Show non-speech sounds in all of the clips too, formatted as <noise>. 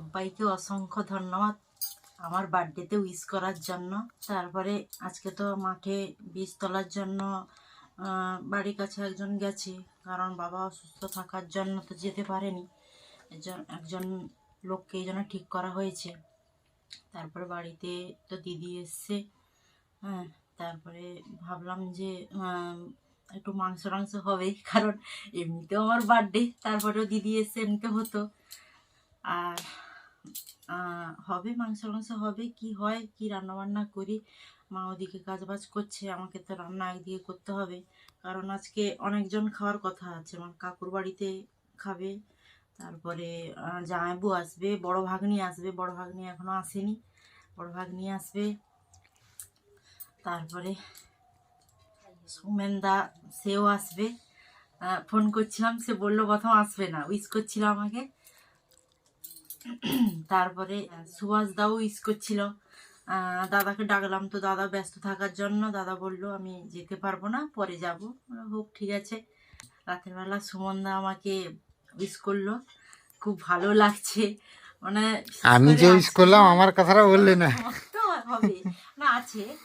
সবাইকে অসংখ্য ধন্যবাদ আমার বার্থডেতে উইশ করার জন্য। তারপরে আজকে তো মাঠে বীজ তোলার জন্য বাড়ির কাছে একজন গেছে, কারণ বাবা অসুস্থ থাকার জন্য তো যেতে পারেনি। একজন একজন লোককে এই জন্য ঠিক করা হয়েছে। তারপরে বাড়িতে তো দিদি এসছে হ্যাঁ তারপরে ভাবলাম যে একটু মাংস টাংস হবে কারণ এমনিতেও আমার বার্থডে, তারপরেও দিদি এসছে এমনিতে হতো। আর হবে মাংস মাংস হবে, কি হয়, কি রান্না বান্না করি, মা ওদিকে কাজ বাজ করছে, আমাকে তো রান্না একদিকে করতে হবে। কারণ আজকে অনেকজন খাওয়ার কথা আছে, আমার কাকুর বাড়িতে খাবে, তারপরে জামাইবু আসবে, বড় ভাগ্নি আসবে, বড় ভাগ্নি এখনও আসেনি, বড় ভাগ্নি আসবে, তারপরে সৌমেনদা, সেও আসবে। ফোন করছিলাম, সে বলল, প্রথম আসবে না। উইশ করছিল আমাকে তারপরে সুভাষ দাও ইস করছিল। দাদাকে ডাকলাম তো দাদা ব্যস্ত থাকার জন্য দাদা বলল আমি যেতে পারব না পরে যাব। হোক ঠিক আছে। রাতের বেলা সুমন দা আমাকে উইস করল। খুব ভালো লাগছে। মানে আমি যে আজকে- করলাম আমার কথাটা বললে না। হবে না আছে।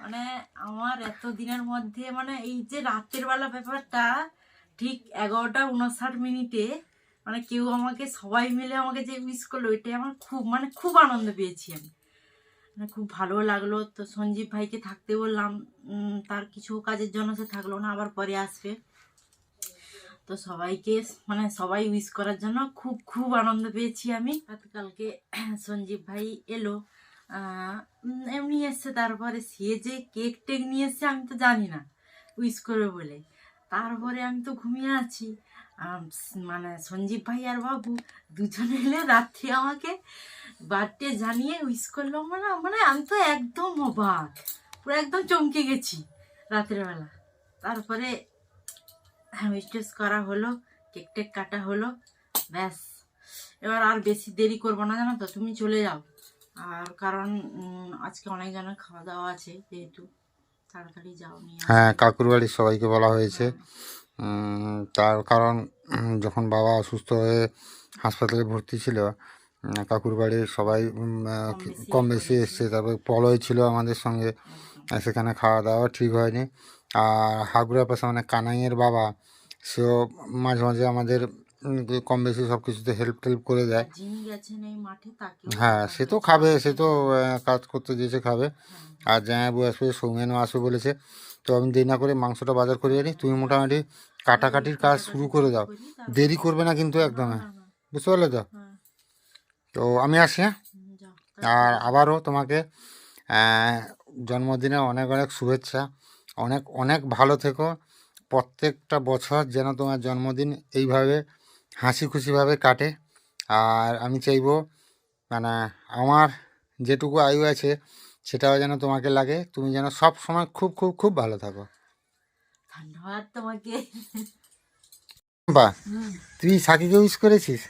মানে আমার এত দিনের মধ্যে মানে এই যে রাতের বেলা ব্যাপারটা ঠিক এগারোটা উনষাট মিনিটে মানে কেউ আমাকে, সবাই মিলে আমাকে যে উইশ করল ওইটাই আমার খুব মানে খুব আনন্দ পেয়েছি আমি। মানে খুব ভালো লাগল। তো সঞ্জীব ভাইকে থাকতে বললাম তার কিছু কাজের জন্য সে থাকল না, আবার পরে আসবে। তো সবাইকে মানে সবাই উইশ করার জন্য খুব খুব আনন্দ পেয়েছি আমি। কালকে সঞ্জীব ভাই এলো এমনি এসছে, তারপরে সে যে কেক টেক নিয়ে এসছে, আমি তো জানি না উইশ করবে বলে। তারপরে আমি তো ঘুমিয়ে আছি। মানে সঞ্জীব ভাই আর বাবু দুজনে এলে রাত্রি আমাকে বার্থডে জানিয়ে উইশ করল মানে মানে আমি তো একদম অবাক। পুরো একদম চমকে গেছি রাতের বেলা। তারপরে টেস করা হলো কেক টেক কাটা হলো ব্যাস। এবার আর বেশি দেরি করব না জানো তো তুমি চলে যাও। আর কারণ আজকে অনেক জনের খাওয়া দাওয়া আছে যেহেতু তাড়াতাড়ি যাও নিয়ে হ্যাঁ কাকুর বাড়ির সবাইকে বলা হয়েছে। উম, তার কারণ যখন বাবা অসুস্থ হয়ে হাসপাতালে ভর্তি ছিল কাকুর বাড়ির সবাই কম বেশি এসছে। তারপরে পলয় ছিল আমাদের সঙ্গে। সেখানে খাওয়া দাওয়া ঠিক হয়নি। আর হাগুড়া পাশে মানে কানাইয়ের বাবা সেও মাঝে মাঝে আমাদের কম বেশি সব কিছুতে হেল্প টেল্প করে দেয়। মাঠে তাকে হ্যাঁ সে তো খাবে সে তো কাজ করতে দিয়েছে খাবে। আর জামাইবু আসবে সৌমেনও আসবে বলেছে। তো আমি দেরি না করে মাংসটা বাজার করে আনি। তুমি মোটামুটি কাটাকাটির কাজ শুরু করে দাও। দেরি করবে না কিন্তু একদম। বুঝতে পারলে তো? তো আমি আসি হ্যাঁ? আর আবারও তোমাকে জন্মদিনে অনেক অনেক শুভেচ্ছা। অনেক অনেক ভালো থেকো। প্রত্যেকটা বছর যেন তোমার জন্মদিন এইভাবে হাসি খুশিভাবে কাটে। আর আমি চাইব মানে আমার যেটুকু আয়ু আছে সেটাও যেন তোমাকে লাগে। তুমি যেন সব সময় খুব খুব খুব ভালো থাকো। ধন্যবাদ তোমাকে। বা তুই সাকিকে ইউজ করেছিস?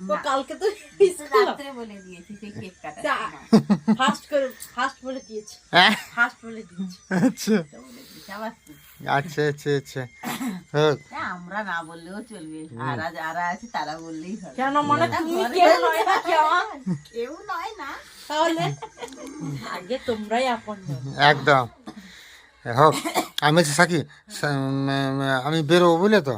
তো কালকে তো রাত্রে বলে দিয়েছি সেই কেক কাটা ফার্স্ট করে ফার্স্ট বলে দিয়েছি। হ্যাঁ? ফার্স্ট বলে দিয়েছি। আচ্ছা। বলে দিয়েছি। আবার কি? আচ্ছা আচ্ছা আচ্ছা। হোক আমরা না বললেও চলবে। আর আজ যারা আছে তারা বললেই হবে। কেন মনে তুমি কেউ নয় নাকি কেউ? নয় না। তাহলে? আগে তোমরাই আপন একদম। হোক। আমি সাকি আমি বেরোবো বুঝলে তো?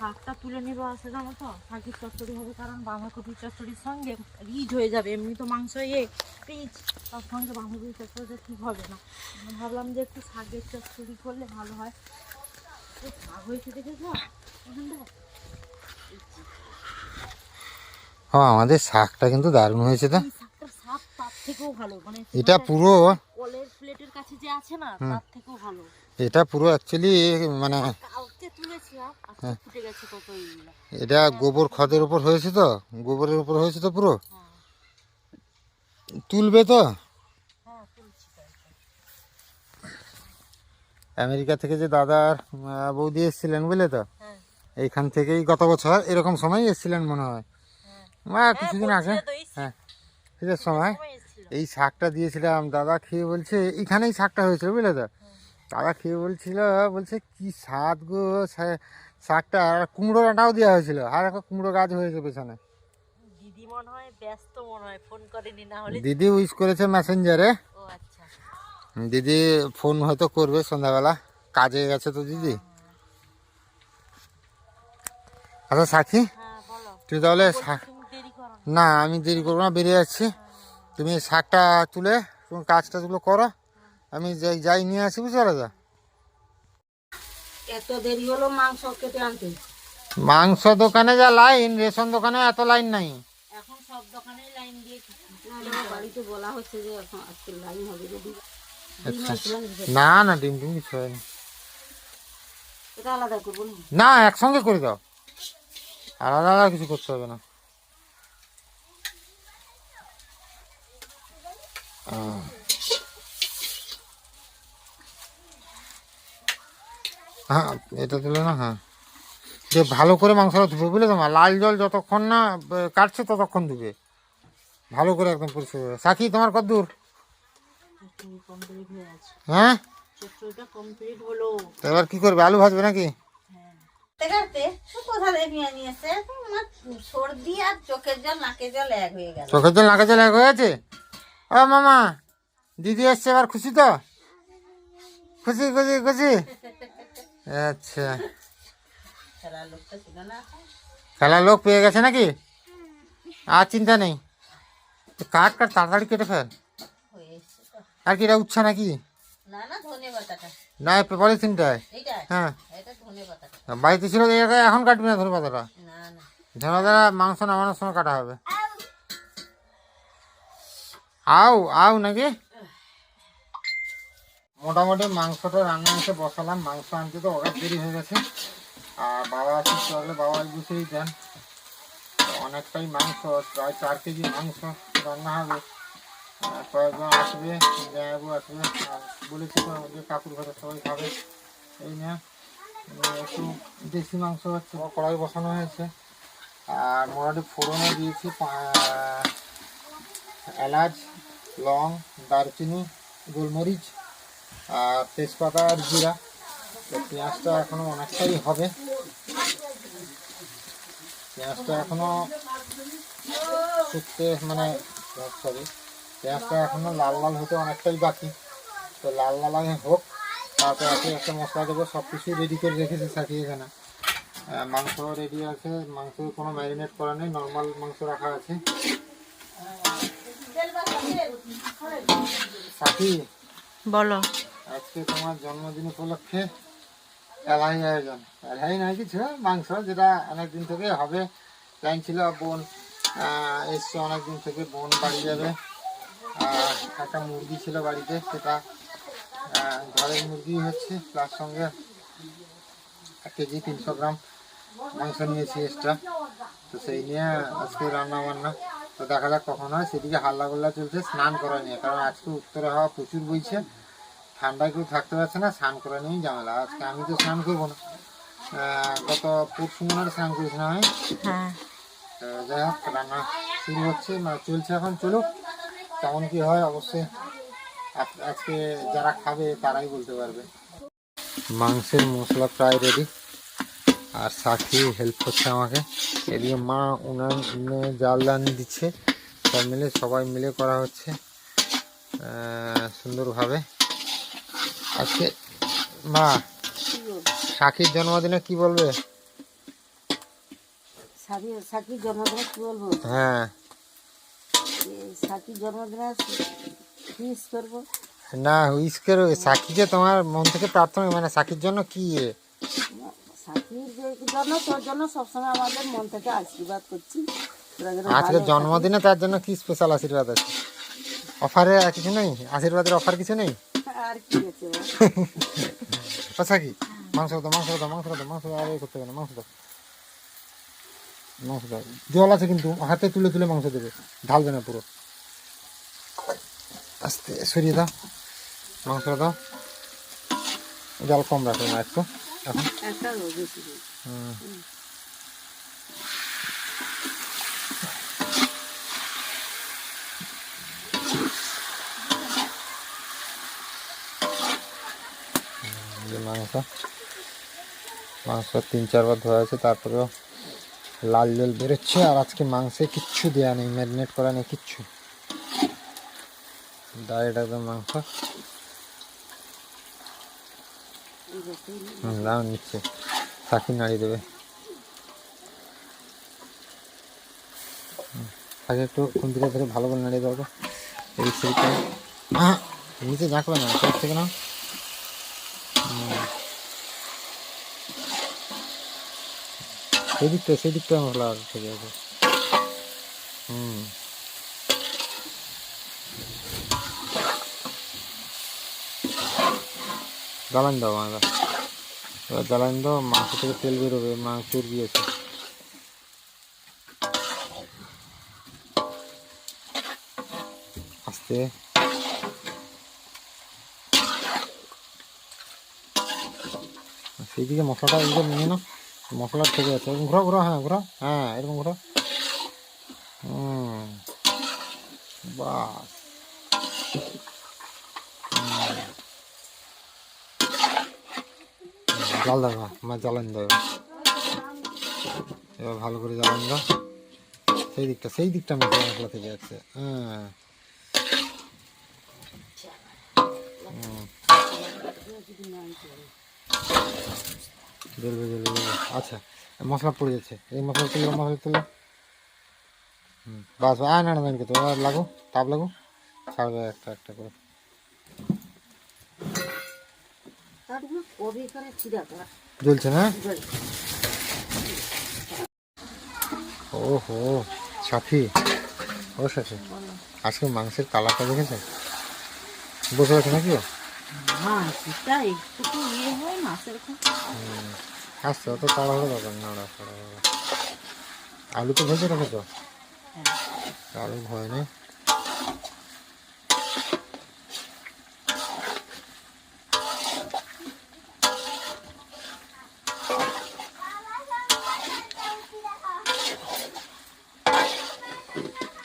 শাকটা তুলে নিবো আসে জানো তো? শাকের চচ্চড়ি হবে কারণ বাঁধাকপির চচ্চড়ির সঙ্গে রিচ হয়ে যাবে এমনি তো মাংস ইয়ে রিচ। তার সঙ্গে বাঁধাকপির চচ্চড়িটা ঠিক হবে না। আমি ভাবলাম যে একটু শাকের চচ্চড়ি করলে ভালো হয়। শাক হয়েছে দেখেছ? হ্যাঁ আমাদের শাকটা কিন্তু দারুণ হয়েছে তো। স্বাদ তার থেকেও ভালো। মানে এটা পুরো কলের প্লেটের কাছে যে আছে না তার থেকেও ভালো। এটা পুরো অ্যাকচুয়ালি মানে এইগুলা এটা গোবর খদের উপর হয়েছে তো গোবরের উপর হয়েছে তো পুরো? হ্যাঁ তুলবে তো? হ্যাঁ। আমেরিকা থেকে যে দাদার বৌদি এসেছিলেন বুঝলে তো? হ্যাঁ এইখান থেকেই গত বছর এরকম সময় এসেছিলেন মনে হয়। বা কিছুদিন আগে হ্যাঁ শীতের সময় এই শাকটা দিয়েছিলাম দাদা খেয়ে বলছে এইখানেই শাকটা হয়েছিল বুঝলে তো? দাদা খেয়ে বলছিল বলছে কি স্বাদ গো শাকটা। আর কুমড়ো ডাঁটাও দেওয়া হয়েছিল। আর একটা কুমড়ো গাছ হয়েছে পেছনে। দিদি মনে হয় ব্যস্ত মনে হয় ফোন করেনি না হলে দিদি উইশ করেছে মেসেঞ্জারে ও আচ্ছা। দিদি ফোন হয়তো করবে সন্ধ্যাবেলা। কাজে গেছে তো দিদি। আচ্ছা সাক্ষী হ্যাঁ তুই তাহলে। না। আমি দেরি করব না বেরিয়ে যাচ্ছি। তুমি শাকটা তুলে তুমি কাজটা তুলো করো। আমি যাই যাই নিয়ে আসি বুঝতে পারো এত দেরি হলো মাংস কেটে আনতে। মাংস দোকানে যা লাইন রেশন দোকানে এত লাইন নাই। এখন সব দোকানেই লাইন দিয়ে বাড়িতে বলা হচ্ছে যে এখন আজকে লাইন হবে যদি আচ্ছা না না ডিম ডিম কিছু হয়নি। না একসঙ্গে করে দাও। আলাদা আলাদা কিছু করতে হবে না। আহ। হ্যাঁ এটা দিলে না হ্যাঁ। যে ভালো করে মাংসটা ধুবে বুঝলে তোমার লাল জল যতক্ষণ না কাটছে ততক্ষণ ধুবে। ভালো করে একদম পরিষ্কার করে সাকি তোমার কত দূর? হয়ে? তো এবার কি করবে? আলু ভাজবে নাকি? চোখের জল নাকে জল এক হয়ে গেছে? ও মামা দিদি এসছে এবার খুশি তো? খুশি খুশি খুশি? আচ্ছা। খেলার লোকটা ছিল না খেলার লোক পেয়ে গেছে নাকি? আর চিন্তা নেই। তো কাট কাট তাড়াতাড়ি কেটে ফেল। হয়ে এসছে তো আর কি এটা উচ্ছা নাকি? না না ধনে পাতাটা। না পলিথিনটায়। এইটা? হ্যাঁ। এটা ধনে পাতাটা। বাড়িতে ছিল এই জায়গায় এখন কাটবি না ধরে পাতাটা? না না। ধরে পাতাটা মাংস নামানোর সময় কাটা হবে। আও আও নাকি? মোটামুটি মাংসটা রান্না এসে বসালাম। মাংস আনতে তো অনেক দেরি হয়ে গেছে। আর বাবা আছে চলে বাবা বুঝেই দেন। অনেকটাই মাংস, প্রায় চার কেজি মাংস রান্না হবে। কয়েকজন আসবে জামাইবাবু আসবে। আর বলেছি তো যে কাকুর ঘরে সবাই খাবে। এই নিয়ে একটু দেশি মাংস হচ্ছে, কড়াই বসানো হয়েছে। আর মোটামুটি ফোড়নে দিয়েছি এলাচ, লং, দারচিনি, গোলমরিচ। আর তেজপাতা আর জিরা। তো পেঁয়াজটা এখনও অনেকটাই হবে। পেঁয়াজটা এখনও শুকতে মানে সরি পেঁয়াজটা এখনও লাল লাল হতে অনেকটাই বাকি। তো লাল লাল হোক, তারপর একে একটা মশলা দেবো সব কিছু রেডি করে রেখেছে সাথে এখানে। মাংস রেডি আছে মাংস কোনো ম্যারিনেট করা নেই নর্মাল মাংস রাখা আছে। সাথী, বলো। আজকে তোমার জন্মদিন উপলক্ষে এলাই আয়োজন। এলাই নয়, কিছু মাংস যেটা অনেকদিন থেকে হবে। প্ল্যান ছিল বোন এসছে অনেকদিন থেকে বোন বাড়ি যাবে। একটা মুরগি ছিল বাড়িতে, সেটা ঘরের মুরগি হচ্ছে। তার সঙ্গে এক কেজি তিনশো গ্রাম মাংস নিয়েছি এক্সট্রা। তো সেই নিয়ে আজকে রান্না বান্না তো দেখা যাক কখন হয়। সেদিকে হাল্লা গোল্লা চলছে, স্নান করা নিয়ে। কারণ আজকে উত্তরে হাওয়া প্রচুর বইছে। ঠান্ডায় কেউ থাকতে পারছে না স্নান করা নিয়েই ঝামেলা আজকে আমি তো স্নান করব না। গত পরশু মনে স্নান করেছিলাম আমি? হ্যাঁ। যাই হোক রান্না শুরু হচ্ছে মানে চলছে এখন চলুক। কেমন কি হয় অবশ্যই আজ- আজকে যারা খাবে তারাই বলতে পারবে। মাংসের মশলা প্রায় রেডি আর সাথী হেল্প করছে আমাকে। এদিকে মা উনান জাল দান দিচ্ছে। সব মিলে সবাই মিলে করা হচ্ছে সুন্দরভাবে। আজকে মা সাক্ষীর জন্মদিনে কি বলবে? জন্মদিনে কি বলব? হ্যাঁ। জন্মদিনে করব? না করো। সাক্ষীকে তোমার মন থেকে প্রার্থনা মানে জন্য কি জন্য তোর জন্য সবসময় আমাদের মন থেকে আশীর্বাদ করছি। আজকে জন্মদিনে তার জন্য কি স্পেশাল আশীর্বাদ আছে? অফারে কিছু নেই? আশীর্বাদের অফার কিছু নেই? আর <laughs> কি? মাংস দাও মাংস দাও মাংস দাও মাংস দাও আর এ করতে হবে না মাংস দাও। মাংস দাও। জল আছে কিন্তু হাতে তুলে তুলে মাংস দেবে। ঢালবে না পুরো। আস্তে সরিয়ে দাও। মাংস দাও। জল কম রাখো না একটু। এখন একটা বেশি দিই। হুম। এই যে মাংস। মাংস তিন, চারবার ধোয়া আছে তারপরেও লাল জল বেরোচ্ছে, আর আজকে মাংসে কিচ্ছু দেওয়া নেই, ম্যারিনেট করা নেই, কিচ্ছু। ডাইরেক্ট একদম মাংস। দাও, নিচ্ছে। সাকি নাড়ি দেবে। আগে একটু খুন্তিটা ধরে ভালো করে নাড়িয়ে তো এই সেইটা নিচে দেখবে না থেকে না সেই দিকটা সেই দিকটা মশলা ঠিক আছে হুম জ্বালান দাও মাংস এবার জ্বালান দাও মাংস থেকে তেল বেরোবে মাংস চর্বি আছে আস্তে সেইদিকে মশলাটা এদিকে নিয়ে না মশলা থেকে আছে। এরকম ঘোরা ঘোরা হ্যাঁ ঘোরা হ্যাঁ এরকম ঘোরা হুম। জাল দাও আমার জ্বালান দাও এবার। ভালো করে জ্বালান দাও। সেই দিকটা সেই দিকটা মশলা মশলা থেকে আছে হ্যাঁ। জ্বলবে জ্বলবে জ্বলবে আচ্ছা মশলা পড়ে যাচ্ছে। এই মশলা তুলো মশলা তুলো। হুম, বাস আর না না তো আর লাগো তাপ লাগো। ছাড়বে একটা একটা করে। জ্বলছে না? ওহো সাথী। ও সাথী আজকে মাংসের কালারটা দেখেছে বসে আছে নাকি ও মাছটা একটু ইয়ে হয় না সেরকম। আসছে তাড়াহুড়ো দরকার না ওরা তাড়াহুড়ো। আলু তো ভেজে রেখেছো? আলু ভয় নেই।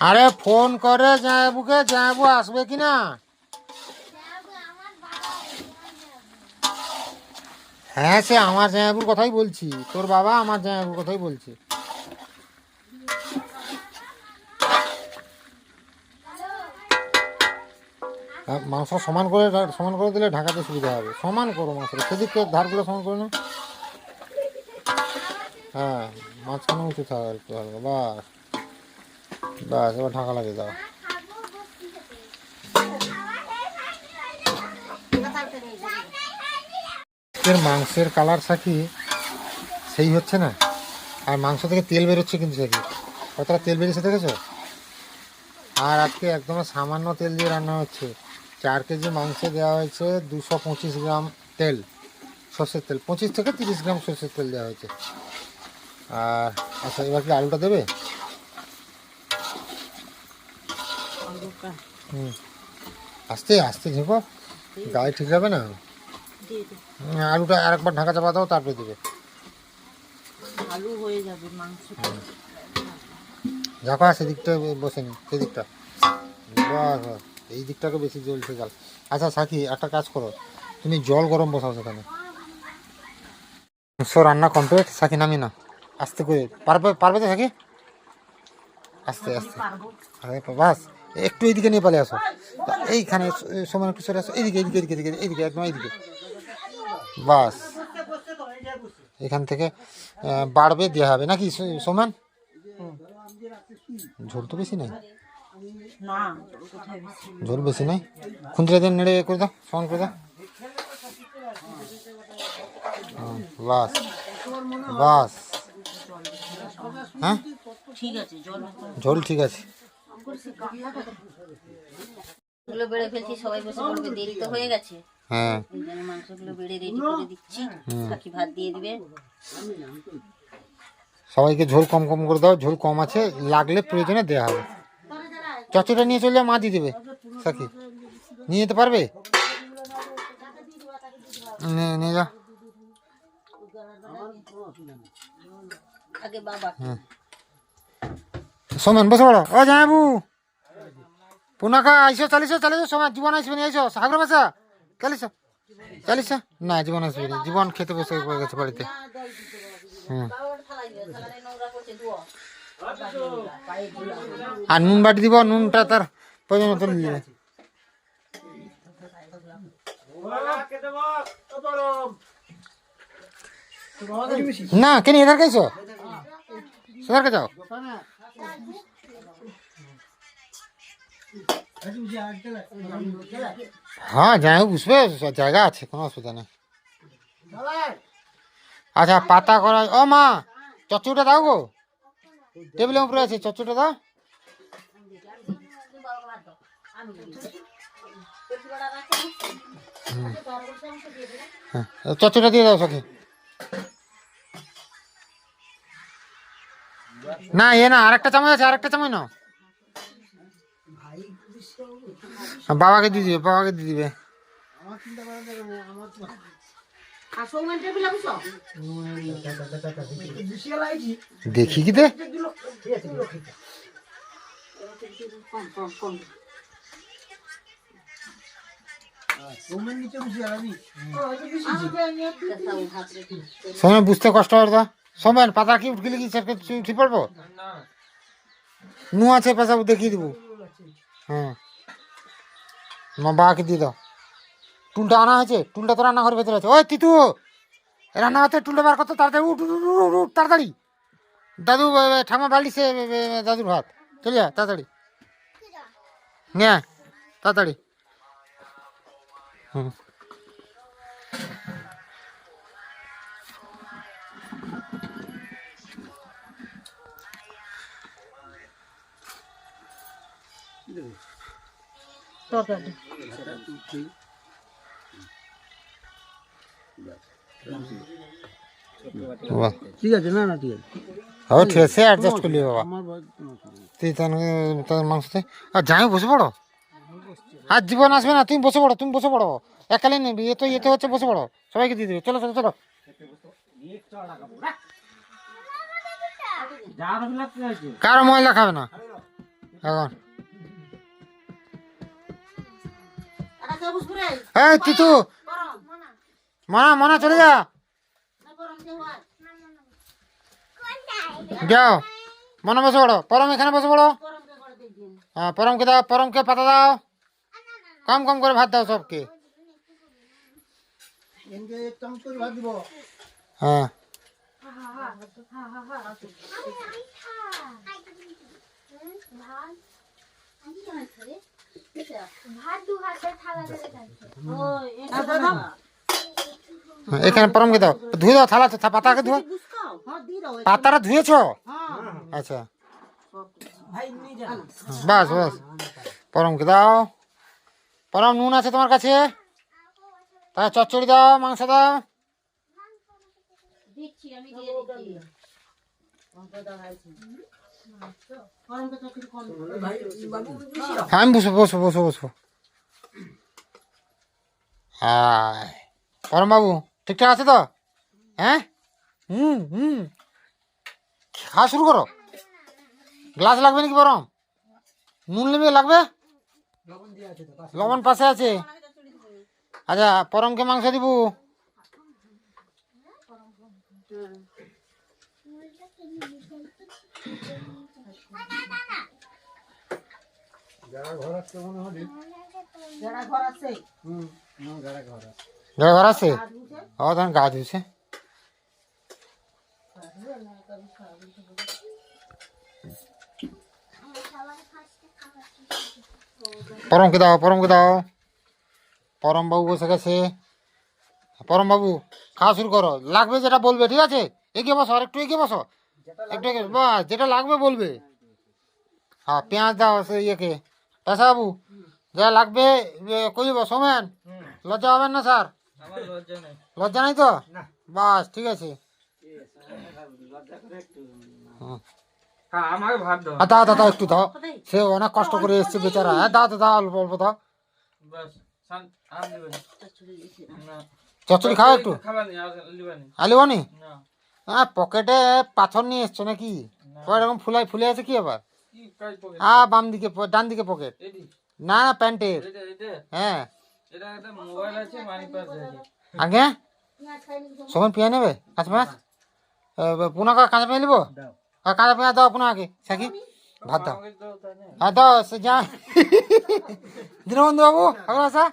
আরে ফোন করে জায়াবুকে জায়াবু আসবে কিনা? হ্যাঁ সে আমার জামাইবাবুর কথাই বলছি। তোর বাবা আমার জামাইবাবুর কথাই বলছি। মাংস সমান করে সমান করে দিলে ঢাকাতে সুবিধা হবে। সমান করো মাংসটা সেদিকে ধারগুলো সমান করে না হ্যাঁ মাঝখানে উঁচু থাকা একটু হালকা বাস বাস, এবার ঢাকা লাগিয়ে দাও। এর মাংসের কালার সাকি সেই হচ্ছে না। আর মাংস থেকে তেল বেরোচ্ছে কিন্তু সাকি। কতটা তেল বেরিয়েছে দেখেছ? আর আজকে একদম সামান্য তেল দিয়ে রান্না হচ্ছে। চার কেজি মাংসে দেওয়া হয়েছে দুশো পঁচিশ গ্রাম তেল সর্ষের তেল। পঁচিশ থেকে তিরিশ গ্রাম সর্ষের তেল দেওয়া হয়েছে। আর আচ্ছা এবার কি আলুটা দেবে? হুম। আস্তে আস্তে ঝেঁকো গায়ে ঠিক হবে না? আলুটা আরেকবার ঢাকা চাপা দাও তারপরে দেবে। আলু হয়ে যাবে মাংসটা। ঝাঁকা সেদিকটা বসে নি সেদিকটা। বাস বাস এই দিকটাকে বেশি জ্বলছে জাল। আচ্ছা সাকি একটা কাজ করো তুমি জল গরম বসাও সেখানে। সো রান্না কমপ্লিট সাকি নামি না আস্তে করে পারবে পারবে তো সাকি আস্তে আস্তে। আরে বাস একটু এইদিকে নিয়ে পালিয়ে আসো। এইখানে সময় একটু সরে আসো এইদিকে এইদিকে এইদিকে এইদিকে একদম এইদিকে। বাস। এখান থেকে বাড়বে দেওয়া হবে। নাকি সমান? ঝোল তো বেশি নেই। ঝোল বেশি নেই। খুন্তিটা দিয়ে নেড়ে করে দাও সমান করে দাও। বাস বাস। হ্যাঁ? ঝোল ঠিক আছে। গুলো বেড়ে ফেলছি সবাই বসে পড়বে দেরি তো হয়ে গেছে। হ্যাঁ। মাংসগুলো বেড়ে রেডি করে দিচ্ছি। ভাত দিয়ে দিবে। সবাইকে ঝোল কম কম করে দাও ঝোল কম আছে লাগলে প্রয়োজনে দেওয়া হবে। চচ্চড়া নিয়ে চলে মা দিয়ে দেবে। সাকি নিয়ে যেতে পারবে? নিয়ে যা। সোমেন বসে পড়ো। ও জামাবু পুনাকা আইসো চালিছো চালিছো সোমেন জীবন আসবে আইসো সাগর বাসা চালিছো চালিছো। না জীবন আসবে জীবন খেতে বসে পড়ে গেছে বাড়িতে হুম আর নুন বাটি দিব, নুনটা তার প্রয়োজন মতো নিয়ে না, কেন এধার খাইছো? সেধারকে যাও হ্যাঁ যাই হোক বুঝবে জায়গা আছে কোনো অসুবিধা নেই আচ্ছা পাতা করা ও মা চচ্চড়িটা দাও গো টেবিলের উপরে আছে চচ্চড়িটা দাও চচ্চড়িটা দিয়ে দাও সখি না এ না আরেকটা চামচ আছে আরেকটা চামচ নাও বাবাকে দিয়ে দিবে বাবাকে দিয়ে দিবে। দেখি কি দে। সময় বুঝতে কষ্ট হবে তো। সময় পাতা কি উঠলে কি? সেরকে উঠে পড়ব নু। আছে পেশা দেখিয়ে দিব। হ্যাঁ। বাবাকে দিয়ে দাও। টুলটা আনা হয়েছে টুলটা তো রান্নাঘরের ভেতরে আছে। ওই তিতু রান্না হাতে টুলটা বার করতো তাড়াতাড়ি তাড়াতাড়ি। দাদু ঠামা এ, দাদুর ভাত চলে যা তাড়াতাড়ি। নে তাড়াতাড়ি। হুম। তরকারি ঠিক আছে না না ঠিক আছে। ঠিক আছে অ্যাডজাস্ট করলি বাবা। তুই তার মাংসতে আর যাই বসে পড়ো। আর জীবন আসবে না তুমি বসে পড়ো তুমি বসে পড়ো। একালে নেবে এ তো এতে হচ্ছে বসে পড়ো। সবাইকে দিয়ে দেবে। চলো চলো চলো। কারও ময়লা খাবে না। এখন। কে বসবে তিতু। গরম মনা মনা চলে যা। হয় যাও। মনে বসে পড়ো। পরম এখানে বসে পড়ো। হ্যাঁ পরমকে দাও পরমকে পাতা দাও। কম কম করে ভাত দাও সবকে। হ্যাঁ হ্যাঁ, এখানে পরমকে দাও। ধুয়ে দাও থালা পাতাকে ধুয়ে। পাতাটা ধুয়েছো? আচ্ছা। বাস বাস। পরমকে দাও। পরম, নুন আছে তোমার কাছে? তাহলে চচ্চড়ি দাও, মাংস দাও। দিচ্ছি আমি দিয়ে দিচ্ছি আমি বসো বসো বসো বসো। আয় পরম বাবু ঠিকঠাক আছে তো? হ্যাঁ? হুম হুম। খাওয়া শুরু করো। গ্লাস লাগবে নাকি পরম নুন নেবে, লাগবে? লবণ পাশে আছে। আচ্ছা পরমকে মাংস দিব। যারা ঘর আছে হুম আমার ঘরে ঘর আছে। যারা ঘর আছে? ও তখন গা ধুয়েছে পরমকে দাও পরমকে দাও। পরম বাবু বসে গেছে। পরম বাবু খাওয়া শুরু করো। লাগবে যেটা বলবে ঠিক আছে? এগিয়ে বসো আর একটু এগিয়ে বসো। একটু এগিয়ে বাস যেটা লাগবে বলবে। হ্যাঁ পেঁয়াজ দাও সে ইয়েকে। পেশা বাবু যা লাগবে এ, কই দেবো সোমেন লজ্জা হবেন না স্যার? লজ্জা নাই। তো? বাস ঠিক আছে। হ্যাঁ দাও। দাও একটু দাও। সে অনেক কষ্ট করে এসছে বেচারা। হ্যাঁ দাও দাও দাও অল্প অল্প দাও। চচ্চড়ি খাও একটু। আলিবানি হ্যাঁ পকেটে পাথর নিয়ে এসছো নাকি? ও এরকম ফুলাই ফুলে আছে কি আবার? কি কাজ পকেট আ বাম দিকে প- ডান দিকে পকেট এডি না না প্যান্টের এটা এটা হ্যাঁ এটা একটা মোবাইল আছে মানি পাস আছে আগে সবাই পিয়া নেবে কাঁচ মাছ পুনাকে কাঁচা পেঁয়াজ নিবো দাও আর কাঁচা পেঁয়াজ দাও পুনাকে সাকি ভাত দাও আমাকে তো তাই না হ্যাঁ দাও সে যা দীনবন্ধু বাবু ভালো আসা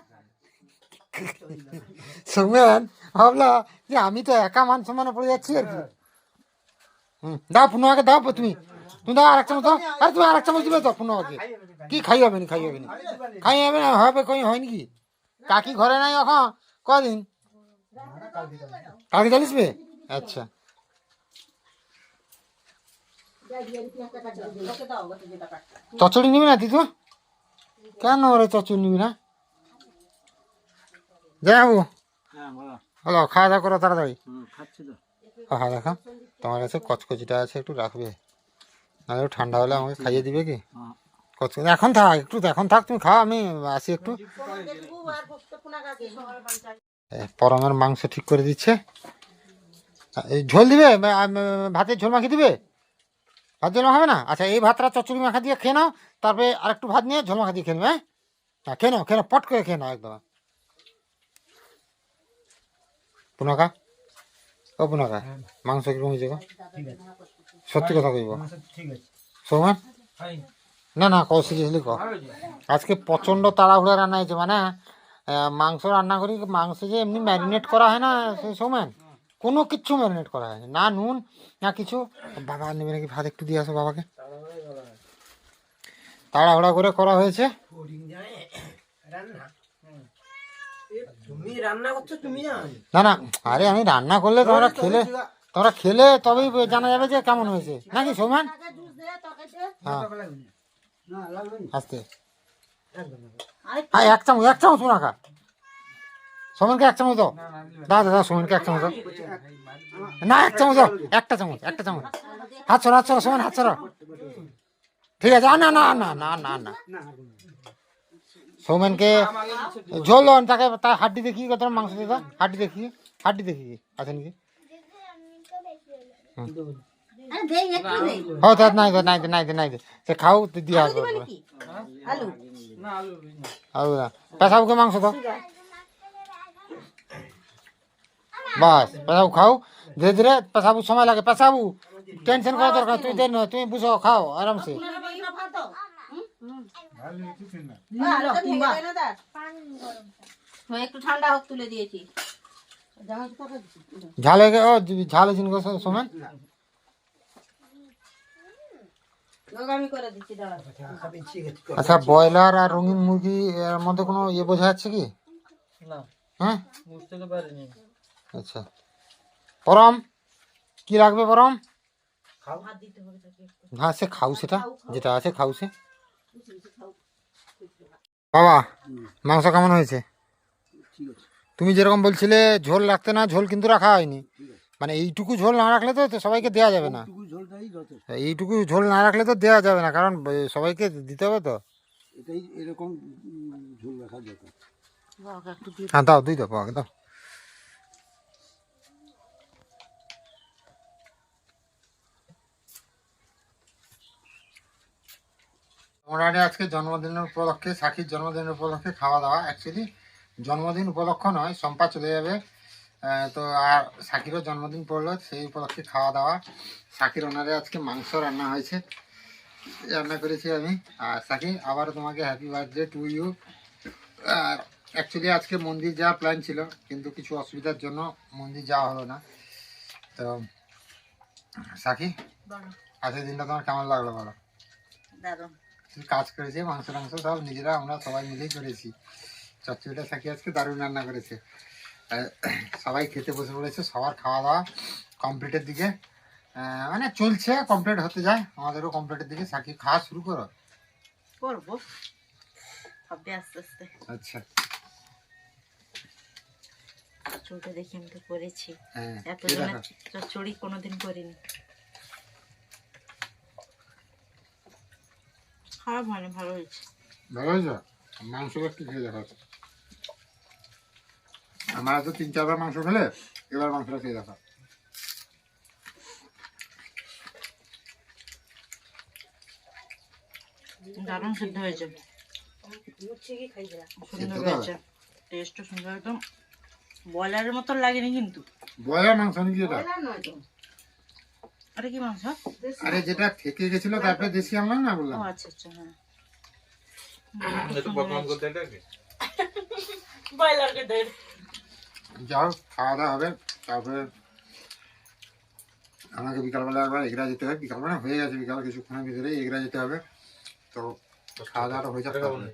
সুমেন ভাবলা যে আমি তো একা মান সম্মানে পড়ে যাচ্ছি আর কি হুম দাও পুনাকে দাও তুমি তুমি দাও আরেক চামচ দাও। আরে তুমি আরেক চামচ দিবে তো পুনাকে কি খাই হবে না খাই হবে না খাই হবে না হবে কই হয় নাকি কাকি ঘরে নাই এখন কদিন? কালকে চালিসবে আচ্ছা। চচ্চড়ি নিবি না দিদু? কেন ওরে চচ্চড়ি নিবি না? যাব হ্যাঁ বলো। হলো খাওয়া দাওয়া করো তাড়াতাড়ি। হ্যাঁ দেখো তোমার কাছে কচকচিটা আছে একটু রাখবে। নাহলে ঠান্ডা হলে আমাকে খাইয়ে দিবে কি? হ্যাঁ। কচকচি এখন থাক একটু এখন থাক তুমি খাও আমি আসি একটু। আর পরমের মাংস ঠিক করে দিচ্ছে। এই ঝোল দিবে? ভাতের ঝোল মাখিয়ে দিবে? ভাত ঝোল হবে না? আচ্ছা এই ভাতটা চচ্চড়ি মাখা দিয়ে খেয়ে নাও তারপরে আরেকটু ভাত নিয়ে ঝোল মাখা দিয়ে খেয়ে নেবে হ্যাঁ? খেয়ে নাও খেয়ে নাও পট করে খেয়ে নাও একদম। পুনকা? ও পুনকা মাংস কীরকম হয়েছে গো? ঠিক আছে। সত্যি কথা কইব। মাংস ঠিক আছে। না না কও সিরিয়াসলি কও। আজকে প্রচণ্ড তাড়াহুড়া রান্না হয়েছে মানে মাংস রান্না করি মাংস যে এমনি ম্যারিনেট করা হয় না সেই সময় কোনো কিচ্ছু ম্যারিনেট করা হয়নি না নুন না কিছু। বাবা নেবে নাকি ভাত একটু দিয়ে আসো বাবাকে। তাড়াহুড়া করে করা হয়েছে। তুমি রান্না করছ তুমি না না আরে আমি রান্না করলে তোমরা খেলে তোমরা খেলে তবেই জানা যাবে যে কেমন হয়েছে। নাকি সৌমান? হ্যাঁ। আস্তে। হ্যাঁ এক চামচ, এক এক চামচ দাও। দাদা এক চামচ দাও। না, এক চামচ দাও, একটা চামচ একটা চামচ। হাত হাত হাত ঠিক আছে না না না না না না। সৌমেনকে ঝোল তাকে, তার হাড্ডি দেখি কত মাংস দাও হাড্ডি দেখিয়ে, হাড্ডি দেখি আছে নাকি আরে দেই একটু দেই ও তো নাই দে নাই দে নাই দে নাই দে সে খাও তো দিয়ে আসব কি আলু। না আলু না। আর পেশাবকে মাংস দাও। বাস পেশাবু খাও। ধীরে ধীরে পেশাবু সময় লাগে। পেশাবু টেনশন করা দরকার তুই দেন তুমি বুঝো খাও আরামসে। না। তার। হ্যাঁ, একটু ঠান্ডা হোক তুলে দিয়েছি। ঝাল হয়ে গে- ও ঝাল হয়েছিল সমান আচ্ছা ব্রয়লার আর রঙিন মুরগি এর মধ্যে কোনো ইয়ে বোঝা যাচ্ছে কি? হ্যাঁ? আচ্ছা। পরম কি লাগবে পরম? হ্যাঁ সে খাও সেটা যেটা আছে খাও সে। বাবা মাংস কেমন হয়েছে? তুমি যেরকম বলছিলে ঝোল রাখতে না ঝোল কিন্তু রাখা হয়নি। মানে এইটুকু ঝোল না রাখলে তো তো সবাইকে দেওয়া যাবে না। এইটুকু ঝোল না রাখলে তো দেওয়া যাবে না কারণ সবাইকে দিতে হবে তো। এটাই এরকম উম, ঝোল রাখা দরকার হ্যাঁ দাও দুই দাও দাও। মোটামুটি আজকে জন্মদিনের উপলক্ষে সাকির জন্মদিনের উপলক্ষে খাওয়া দাওয়া অ্যাকচুয়ালি জন্মদিন উপলক্ষ নয় সম্পা চলে যাবে। তো আর সাকিরও জন্মদিন পড়ল সেই উপলক্ষে খাওয়া দাওয়া সাকির ওনারে আজকে মাংস রান্না হয়েছে রান্না করেছি আমি। আর সাকি আবারও তোমাকে হ্যাপি বার্থডে টু ইউ আর অ্যাকচুয়ালি আজকে মন্দির যাওয়ার প্ল্যান ছিল কিন্তু কিছু অসুবিধার জন্য মন্দির যাওয়া হলো না। তো সাকি আজকের দিনটা তোমার কেমন লাগল বলো? কাজ করেছে মাংস টাংস সব নিজেরা আমরা সবাই মিলেই করেছি। চচ্চড়িটা সাকি আজকে দারুণ রান্না করেছে। সবাই খেতে বসে পড়েছে সবার খাওয়া দাওয়া কমপ্লিটের দিকে। মানে চলছে কমপ্লিট হতে যায় আমাদেরও কমপ্লিটের দিকে। সাকি খাওয়া শুরু করো। করব। হবে আস্তে আস্তে। আচ্ছা। চুলটা দেখি আমি তো করেছি। হ্যাঁ এত এই জনের দেখো। চচ্চড়ি কোনোদিন করিনি। খারাপ ভালো হয়েছে। ভালো হয়েছে? মাংস একটু খেয়ে দেখো আমার তো তিন চারবার মাংস খেলে এবার মাংসটা খেয়ে দেখো। দারুণ সিদ্ধ হয়েছে। সুন্দর হয়েছে। টেস্টও সুন্দর একদম। ব্রয়লারের মতন লাগেনি কিন্তু। ব্রয়লার মাংস নাকি এটা? আরে কি মাংস? আরে যেটা থেকে গেছিল তারপরে দেশি আমরা না বললাম? আচ্ছা আচ্ছা হ্যাঁ। ব্রয়লারকে দেয় যাও খাওয়া দাওয়া হবে তারপরে আমাকে বিকালবেলা একবার এগরা যেতে হবে বিকালবেলা হয়ে গেছে বিকাল কিছুক্ষণের ভিতরে এগরা যেতে হবে তো খাওয়া দাওয়াটা হয়ে যাবে তারপরে।